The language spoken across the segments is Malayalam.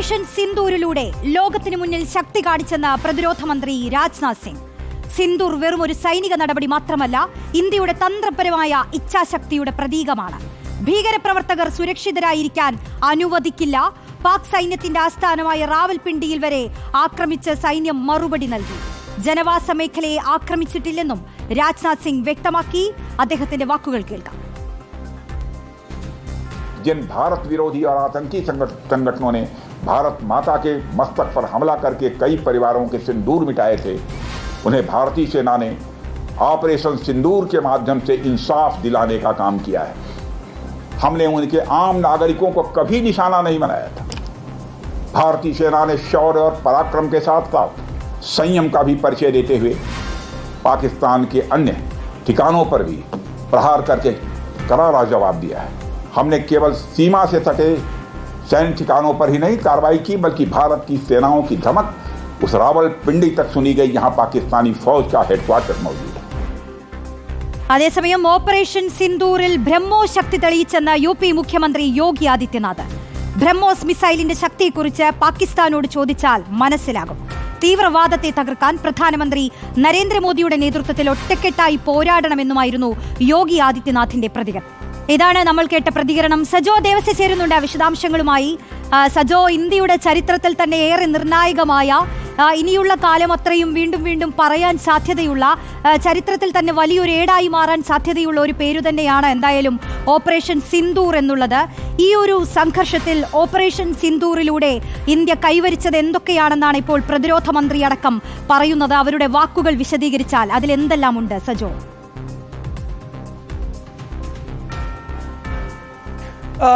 ഓപ്പറേഷൻ സിന്ദൂരിലൂടെ ലോകത്തിനു മുന്നിൽ ശക്തി കാണിച്ചെന്ന പ്രതിരോധ മന്ത്രി രാജ്നാഥ് സിംഗ്. സിന്ദൂർ വെറും ഒരു സൈനിക നടപടി മാത്രമല്ല ഇന്ത്യയുടെ തന്ത്രപരമായ ഇച്ഛാശക്തിയുടെ പ്രതീകമാണ്. ഭീകരപ്രവർത്തകർ സുരക്ഷിതരായിരിക്കാൻ അനുവദിക്കില്ല. പാക് സൈന്യത്തിന്റെ ആസ്ഥാനമായ റാവൽപിണ്ടിയിൽ വരെ ആക്രമിച്ച് സൈന്യം മറുപടി നൽകി. ജനവാസ മേഖലയെ ആക്രമിച്ചിട്ടില്ലെന്നും രാജ്നാഥ് സിംഗ് വ്യക്തമാക്കി. അദ്ദേഹത്തിന്റെ വാക്കുകൾ കേൾക്കാം. जिन भारत विरोधी और आतंकी संगठनों ने भारत माता के मस्तक पर हमला करके कई परिवारों के सिंदूर मिटाए थे, उन्हें भारतीय सेना ने ऑपरेशन सिंदूर के माध्यम से इंसाफ दिलाने का काम किया है। हमने उनके आम नागरिकों को कभी निशाना नहीं बनाया था। भारतीय सेना ने शौर्य और पराक्रम के साथ साथ संयम का भी परिचय देते हुए पाकिस्तान के अन्य ठिकानों पर भी प्रहार करके करारा जवाब दिया है। हमने केवल सीमा से सटे सैन्य ठिकानों पर ही नहीं कार्रवाई की बल्कि भारत की सेनाओं की धमक उस रावल पिंडी तक सुनी गई जहां पाकिस्तानी फौज का हेडक्वार्टर मौजूद है അതേസമയം ഓപ്പറേഷൻ സിന്ദൂറിൽ ബ്രഹ്മോസ് ശക്തി തെളിയിച്ചെന്ന് യു പി മുഖ്യമന്ത്രി യോഗി ആദിത്യനാഥ് ബ്രഹ്മോസ് മിസൈലിന്റെ ശക്തിയെക്കുറിച്ച് പാകിസ്ഥാനോട് ചോദിച്ചാൽ മനസ്സിലാകും തീവ്രവാദത്തെ തകർക്കാൻ പ്രധാനമന്ത്രി നരേന്ദ്രമോദിയുടെ നേതൃത്വത്തിൽ ഒറ്റക്കെട്ടായി പോരാടണമെന്നുമായിരുന്നു യോഗി ആദിത്യനാഥിന്റെ പ്രതികരണം ഇതാണ് നമ്മൾ കേട്ട പ്രതികരണം. സജോ ദേവസ്യ ചേരുന്നുണ്ട് വിശദാംശങ്ങളുമായി. സജോ ഇന്ത്യയുടെ ചരിത്രത്തിൽ തന്നെ ഏറെ നിർണായകമായ ഇനിയുള്ള കാലം അത്രയും വീണ്ടും വീണ്ടും പറയാൻ സാധ്യതയുള്ള ചരിത്രത്തിൽ തന്നെ വലിയൊരു ഏടായി മാറാൻ സാധ്യതയുള്ള ഒരു പേരു തന്നെയാണ് എന്തായാലും ഓപ്പറേഷൻ സിന്ദൂർ എന്നുള്ളത്. ഈ ഒരു സംഘർഷത്തിൽ ഓപ്പറേഷൻ സിന്ദൂറിലൂടെ ഇന്ത്യ കൈവരിച്ചത് എന്തൊക്കെയാണെന്നാണ് ഇപ്പോൾ പ്രതിരോധ മന്ത്രി അടക്കം പറയുന്നത്. അവരുടെ വാക്കുകൾ വിശദീകരിച്ചാൽ അതിൽ എന്തെല്ലാം ഉണ്ട് സജോ?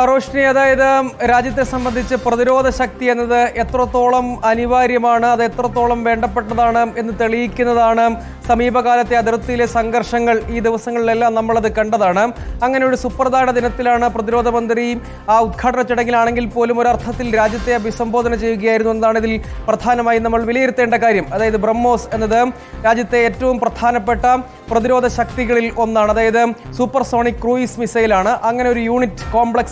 റോഷ്നി അതായത് രാജ്യത്തെ സംബന്ധിച്ച് പ്രതിരോധ ശക്തി എന്നത് എത്രത്തോളം അനിവാര്യമാണ് അത് എത്രത്തോളം വേണ്ടപ്പെട്ടതാണ് എന്ന് തെളിയിക്കുന്നതാണ് സമീപകാലത്തെ അതിർത്തിയിലെ സംഘർഷങ്ങൾ ഈ ദിവസങ്ങളിലെല്ലാം നമ്മളത് കണ്ടതാണ്. അങ്ങനെ ഒരു സുപ്രധാന ദിനത്തിലാണ് പ്രതിരോധ മന്ത്രി ആ ഉദ്ഘാടന ചടങ്ങിലാണെങ്കിൽ പോലും ഒരർത്ഥത്തിൽ രാജ്യത്തെ അഭിസംബോധന ചെയ്യുകയായിരുന്നു എന്നാണ് ഇതിൽ പ്രധാനമായും നമ്മൾ വിലയിരുത്തേണ്ട കാര്യം. അതായത് ബ്രഹ്മോസ് എന്നത് രാജ്യത്തെ ഏറ്റവും പ്രധാനപ്പെട്ട പ്രതിരോധ ശക്തികളിൽ ഒന്നാണ്. അതായത് സൂപ്പർ സോണിക് ക്രൂയിസ് മിസൈലാണ്. അങ്ങനെ ഒരു യൂണിറ്റ്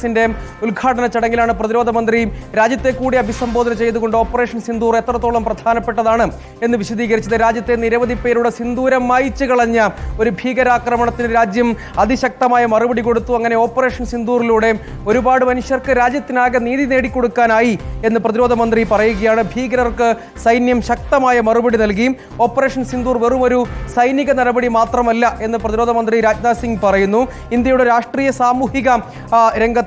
കോംപ്ലക്സിന്റെ ഉദ്ഘാടന ചടങ്ങിലാണ് പ്രതിരോധ മന്ത്രി രാജ്യത്തെ കൂടി അഭിസംബോധന ചെയ്തുകൊണ്ട് ഓപ്പറേഷൻ സിന്ദൂർ എത്രത്തോളം പ്രധാനപ്പെട്ടതാണ് എന്ന് വിശദീകരിച്ചത്. രാജ്യത്തെ നിരവധി പേരുടെ സിന്ദൂരം മായിച്ചു കളഞ്ഞ ഒരു ഭീകരാക്രമണത്തിന് രാജ്യം അതിശക്തമായ മറുപടി കൊടുത്തു. അങ്ങനെ ഓപ്പറേഷൻ സിന്ദൂറിലൂടെ ഒരുപാട് മനുഷ്യർക്ക് രാജ്യത്തിനാകെ നീതി നേടിക്കൊടുക്കാനായി എന്ന് പ്രതിരോധ മന്ത്രി പറയുകയാണ്. ഭീകരർക്ക് സൈന്യം ശക്തമായ മറുപടി നൽകി. ഓപ്പറേഷൻ സിന്ദൂർ വെറും ഒരു സൈനിക നടപടി മാത്രമല്ല എന്ന് പ്രതിരോധ മന്ത്രി രാജ്നാഥ് സിംഗ് പറയുന്നു. ഇന്ത്യയുടെ രാഷ്ട്രീയ സാമൂഹിക ആ,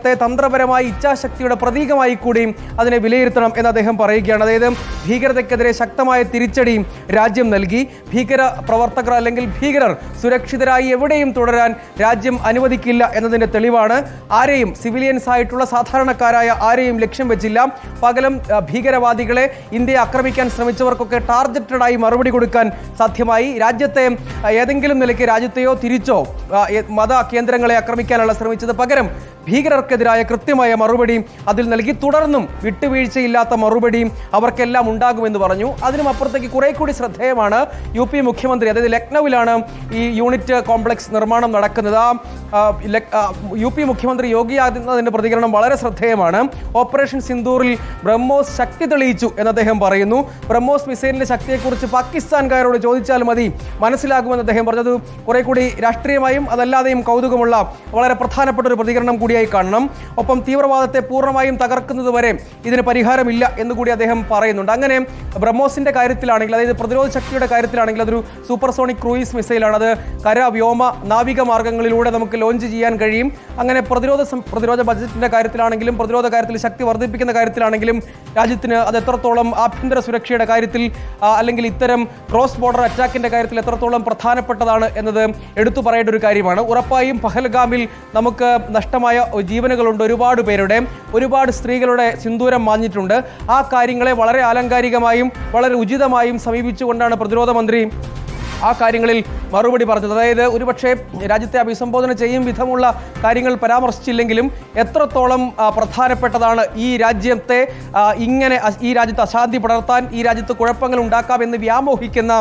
രംഗത്തെ തന്ത്രപരമായ ഇച്ഛാശക്തിയുടെ പ്രതീകമായി കൂടിയും അതിനെ വിലയിരുത്തണം എന്ന് അദ്ദേഹം പറയുകയാണ്. അതായത് ഭീകരതയ്ക്കെതിരെ ശക്തമായ തിരിച്ചടിയും രാജ്യം നൽകി. ഭീകര പ്രവർത്തകർ അല്ലെങ്കിൽ ഭീകരർ സുരക്ഷിതരായി എവിടെയും തുടരാൻ രാജ്യം അനുവദിക്കില്ല എന്നതിന്റെ തെളിവാണ്. ആരെയും സിവിലിയൻസ് ആയിട്ടുള്ള സാധാരണക്കാരായ ആരെയും ലക്ഷ്യം വെച്ചില്ല. പകരം ഭീകരവാദികളെ ഇന്ത്യയെ ആക്രമിക്കാൻ ശ്രമിച്ചവർക്കൊക്കെ ടാർഗറ്റഡായി മറുപടി കൊടുക്കാൻ സാധ്യമായി. രാജ്യത്തെ ഏതെങ്കിലും നിലയ്ക്ക് രാജ്യത്തെയോ തിരിച്ചോ മത കേന്ദ്രങ്ങളെ ആക്രമിക്കാനുള്ള ശ്രമിച്ചത് പകരം ഭീകരർക്കെതിരായ കൃത്യമായ മറുപടിയും അതിൽ നൽകി തുടർന്നും വിട്ടുവീഴ്ചയില്ലാത്ത മറുപടിയും അവർക്കെല്ലാം ഉണ്ടാകുമെന്ന് പറഞ്ഞു. അതിനും അപ്പുറത്തേക്ക് കുറെ കൂടി ശ്രദ്ധേയമാണ് യു പി മുഖ്യമന്ത്രി അതായത് ലക്നൌവിലാണ് ഈ യൂണിറ്റ് കോംപ്ലക്സ് നിർമ്മാണം നടക്കുന്നത്. യു പി മുഖ്യമന്ത്രി യോഗി ആദിത്യനാഥിന്റെ പ്രതികരണം വളരെ ശ്രദ്ധേയമാണ്. ഓപ്പറേഷൻ സിന്ദൂറിൽ ബ്രഹ്മോസ് ശക്തി തെളിയിച്ചു എന്ന് അദ്ദേഹം പറയുന്നു. ബ്രഹ്മോസ് മിസൈലിന്റെ ശക്തിയെക്കുറിച്ച് പാകിസ്ഥാൻകാരോട് ചോദിച്ചാൽ മതി മനസ്സിലാകുമെന്ന് അദ്ദേഹം പറഞ്ഞത്. കുറെ കൂടി രാഷ്ട്രീയമായും അതല്ലാതെയും കൗതുകമുള്ള വളരെ പ്രധാനപ്പെട്ട ഒരു പ്രതികരണം കൂടിയായി കാണണം. ഒപ്പം തീവ്രവാദത്തെ പൂർണമായും തകർക്കുന്നത് വരെ ഇതിന് പരിഹാരമില്ല എന്നുകൂടി അദ്ദേഹം പറയുന്നുണ്ട്. അങ്ങനെ ബ്രഹ്മോസിന്റെ കാര്യത്തിലാണെങ്കിൽ അതായത് പ്രതിരോധ ശക്തിയുടെ കാര്യത്തിലാണെങ്കിൽ അതൊരു സൂപ്പർസോണിക് ക്രൂയിസ് മിസൈലാണ് അത് കര വ്യോമ നാവിക മാർഗങ്ങളിലൂടെ നമുക്ക് ലോഞ്ച് ചെയ്യാൻ കഴിയും. അങ്ങനെ പ്രതിരോധ പ്രതിരോധ ബജറ്റിന്റെ കാര്യത്തിലാണെങ്കിലും പ്രതിരോധ കാര്യത്തിൽ ശക്തി വർദ്ധിപ്പിക്കുന്ന കാര്യത്തിലാണെങ്കിലും രാജ്യത്തിന് അത് എത്രത്തോളം ആഭ്യന്തര സുരക്ഷയുടെ കാര്യത്തിൽ അല്ലെങ്കിൽ ഇത്തരം ക്രോസ് ബോർഡർ അറ്റാക്കിന്റെ കാര്യത്തിൽ എത്രത്തോളം പ്രധാനപ്പെട്ടതാണ് എന്നത് എടുത്തു പറയേണ്ട ഒരു കാര്യമാണ്. ഉറപ്പായും പഹൽഗാമിൽ നമുക്ക് നഷ്ടമായ ജീവനുകളുണ്ട് ഒരുപാട് പേരുടെ ഒരുപാട് സ്ത്രീകളുടെ സിന്ദൂരം മാഞ്ഞിട്ടുണ്ട്. ആ കാര്യങ്ങളെ വളരെ ആലങ്കാരികമായും വളരെ ഉചിതമായും സമീപിച്ചുകൊണ്ടാണ് പ്രതിരോധ മന്ത്രി ആ കാര്യങ്ങളിൽ മറുപടി പറഞ്ഞത്. അതായത് ഒരുപക്ഷെ രാജ്യത്തെ അഭിസംബോധന ചെയ്യും വിധമുള്ള കാര്യങ്ങൾ പരാമർശിച്ചില്ലെങ്കിലും എത്രത്തോളം പ്രധാനപ്പെട്ടതാണ് ഈ രാജ്യത്തെ ഇങ്ങനെ ഈ രാജ്യത്ത് അശാന്തി പടർത്താൻ ഈ രാജ്യത്ത് കുഴപ്പങ്ങൾ ഉണ്ടാക്കാം എന്ന് വ്യാമോഹിക്കുന്ന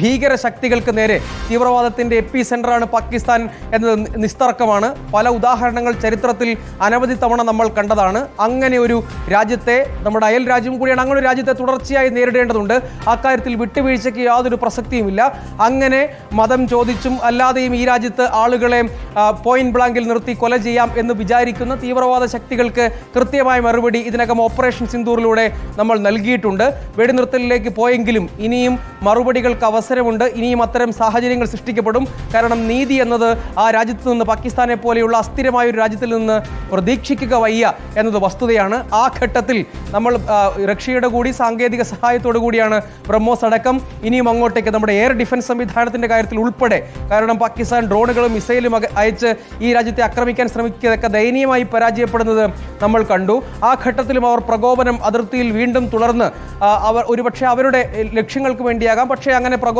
ഭീകര ശക്തികൾക്ക് നേരെ തീവ്രവാദത്തിന്റെ എപ്പി സെന്ററാണ് പാകിസ്ഥാൻ എന്നത് നിസ്തർക്കമാണ്. പല ഉദാഹരണങ്ങൾ ചരിത്രത്തിൽ അനവധി തവണ നമ്മൾ കണ്ടതാണ്. അങ്ങനെ ഒരു രാജ്യത്തെ നമ്മുടെ അയൽ രാജ്യം കൂടിയാണ് അങ്ങനെ ഒരു രാജ്യത്തെ തുടർച്ചയായി നേരിടേണ്ടതുണ്ട്. അക്കാര്യത്തിൽ വിട്ടുവീഴ്ചയ്ക്ക് യാതൊരു പ്രസക്തിയുമില്ല. അങ്ങനെ മതം ചോദിച്ചും അല്ലാതെയും ഈ രാജ്യത്ത് ആളുകളെ പോയിന്റ് ബ്ലാങ്കിൽ നിർത്തി കൊല ചെയ്യാം എന്ന് വിചാരിക്കുന്ന തീവ്രവാദ ശക്തികൾക്ക് കൃത്യമായ മറുപടി ഇതിനകം ഓപ്പറേഷൻ സിന്ദൂറിലൂടെ നമ്മൾ നൽകിയിട്ടുണ്ട്. വെടിനിർത്തലിലേക്ക് പോയെങ്കിലും ഇനിയും മറുപടികൾക്ക് അവസരമുണ്ട്. ഇനിയും അത്തരം സാഹചര്യങ്ങൾ സൃഷ്ടിക്കപ്പെടും. കാരണം നീതി എന്നത് ആ രാജ്യത്ത് നിന്ന് പാകിസ്ഥാനെ പോലെയുള്ള അസ്ഥിരമായ ഒരു രാജ്യത്തിൽ നിന്ന് പ്രതീക്ഷിക്കുക വയ്യ എന്നത് വസ്തുതയാണ്. ആ ഘട്ടത്തിൽ നമ്മൾ റഷ്യയുടെ കൂടി സാങ്കേതിക സഹായത്തോടു കൂടിയാണ് ബ്രഹ്മോസ് അടക്കം. ഇനിയും അങ്ങോട്ടേക്ക് നമ്മുടെ എയർ ഡിഫൻസ് സംവിധാനത്തിന്റെ കാര്യത്തിൽ ഉൾപ്പെടെ കാരണം പാകിസ്ഥാൻ ഡ്രോണുകളും മിസൈലും അയച്ച് ഈ രാജ്യത്തെ ആക്രമിക്കാൻ ശ്രമിക്കുകയൊക്കെ ദയനീയമായി പരാജയപ്പെടുന്നത് നമ്മൾ കണ്ടു. ആ ഘട്ടത്തിലും അവർ പ്രകോപനം അതിർത്തിയിൽ വീണ്ടും തുടർന്ന് അവർ ഒരുപക്ഷെ അവരുടെ ലക്ഷ്യങ്ങൾക്ക് വേണ്ടിയാകാം. പക്ഷേ അങ്ങനെ പ്രകോപനം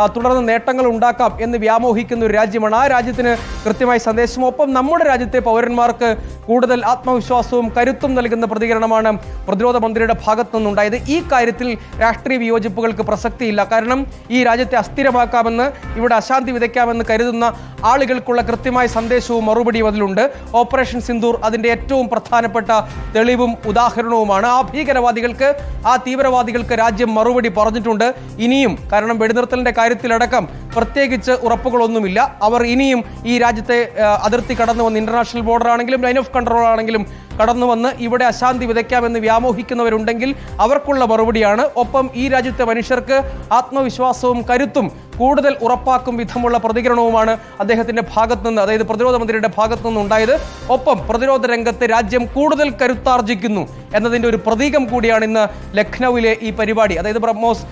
ആ, തുടർന്ന് നേട്ടങ്ങൾ ഉണ്ടാക്കാം എന്ന് വ്യാമോഹിക്കുന്ന ഒരു രാജ്യമാണ് ആ രാജ്യത്തിന് കൃത്യമായ സന്ദേശം. ഒപ്പം നമ്മുടെ രാജ്യത്തെ പൗരന്മാർക്ക് കൂടുതൽ ആത്മവിശ്വാസവും കരുത്തും നൽകുന്ന പ്രതികരണമാണ് പ്രതിരോധ മന്ത്രിയുടെ ഭാഗത്തു നിന്നുണ്ടായത്. ഈ കാര്യത്തിൽ രാഷ്ട്രീയ വിയോജിപ്പുകൾക്ക് പ്രസക്തിയില്ല. കാരണം ഈ രാജ്യത്തെ അസ്ഥിരമാക്കാമെന്ന് ഇവിടെ അശാന്തി വിതയ്ക്കാമെന്ന് കരുതുന്ന ആളുകൾക്കുള്ള കൃത്യമായ സന്ദേശവും മറുപടിയും അതിലുണ്ട്. ഓപ്പറേഷൻ സിന്ദൂർ അതിന്റെ ഏറ്റവും പ്രധാനപ്പെട്ട തെളിവും ഉദാഹരണവുമാണ്. ആ ഭീകരവാദികൾക്ക് ആ തീവ്രവാദികൾക്ക് രാജ്യം മറുപടി പറഞ്ഞിട്ടുണ്ട്. ഇനിയും കാരണം വെടിനിർത്തലിന്റെ കാര്യത്തിലടക്കം പ്രത്യേകിച്ച് ഉറപ്പുകളൊന്നുമില്ല. അവർ ഇനിയും ഈ രാജ്യത്തെ അതിർത്തി കടന്നു വന്ന് ഇന്റർനാഷണൽ ബോർഡർ ആണെങ്കിലും ലൈൻ ഓഫ് കൺട്രോൾ ആണെങ്കിലും കടന്നു വന്ന് ഇവിടെ അശാന്തി വിതയ്ക്കാമെന്ന് വ്യാമോഹിക്കുന്നവരുണ്ടെങ്കിൽ അവർക്കുള്ള മറുപടിയാണ്. ഒപ്പം ഈ രാജ്യത്തെ മനുഷ്യർക്ക് ആത്മവിശ്വാസവും കരുത്തും കൂടുതൽ ഉറപ്പാക്കും വിധമുള്ള പ്രതികരണവുമാണ് അദ്ദേഹത്തിന്റെ ഭാഗത്തു നിന്ന് അതായത് പ്രതിരോധ മന്ത്രിയുടെ ഭാഗത്തു നിന്ന് ഉണ്ടായത് ഒപ്പം പ്രതിരോധ രംഗത്ത് രാജ്യം കൂടുതൽ കരുത്താർജിക്കുന്നു എന്നതിന്റെ ഒരു പ്രതീകം കൂടിയാണ് ഇന്ന് ലഖ്നൌവിലെ ഈ പരിപാടി. അതായത് ബ്രഹ്മോസ്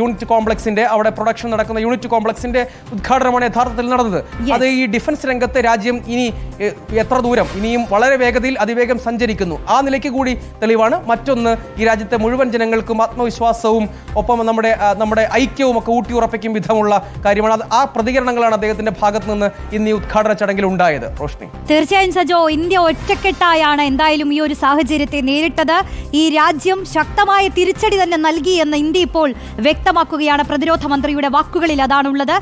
യൂണിറ്റ് കോംപ്ലക്സിന്റെ അവിടെ പ്രൊഡക്ഷൻ നടക്കുന്ന യൂണിറ്റ് കോംപ്ലക്സിന്റെ ഉദ്ഘാടനമാണ് യഥാർത്ഥത്തിൽ നടന്നത്. അത് ഈ ഡിഫൻസ് രംഗത്ത് രാജ്യം ഇനി എത്ര ദൂരം ഇനിയും വളരെ വേഗതയിൽ അതിവേഗം സഞ്ചരിക്കുന്നു. ആ നിലയ്ക്ക് കൂടി തെളിവാണ്. മറ്റൊന്ന് ഈ രാജ്യത്തെ മുഴുവൻ ജനങ്ങൾക്കും ആത്മവിശ്വാസവും ഒപ്പം നമ്മുടെ നമ്മുടെ ഐക്യവും ഒക്കെ ഊട്ടിയുറപ്പിക്കും വിധമുള്ള കാര്യമാണ്. അത് ആ പ്രതികരണങ്ങളാണ് അദ്ദേഹത്തിന്റെ ഭാഗത്ത് നിന്ന് ഇന്ന് ഈ ഉദ്ഘാടന ചടങ്ങിൽ ഉണ്ടായത്. റോഷ്നി. തീർച്ചയായും സജോ ഇന്ത്യ ഒറ്റക്കെട്ടായാണ് എന്തായാലും ഈ ഒരു സാഹചര്യത്തെ നേരിട്ടത്. ഈ രാജ്യം ശക്തമായ തിരിച്ചടി തന്നെ നൽകി എന്ന് ഇന്ത്യ ഇപ്പോൾ വ്യക്തമാക്കുകയാണ്. പ്രതിരോധ മന്ത്രിയുടെ വാക്കുകളിൽ അതാണുള്ളത്.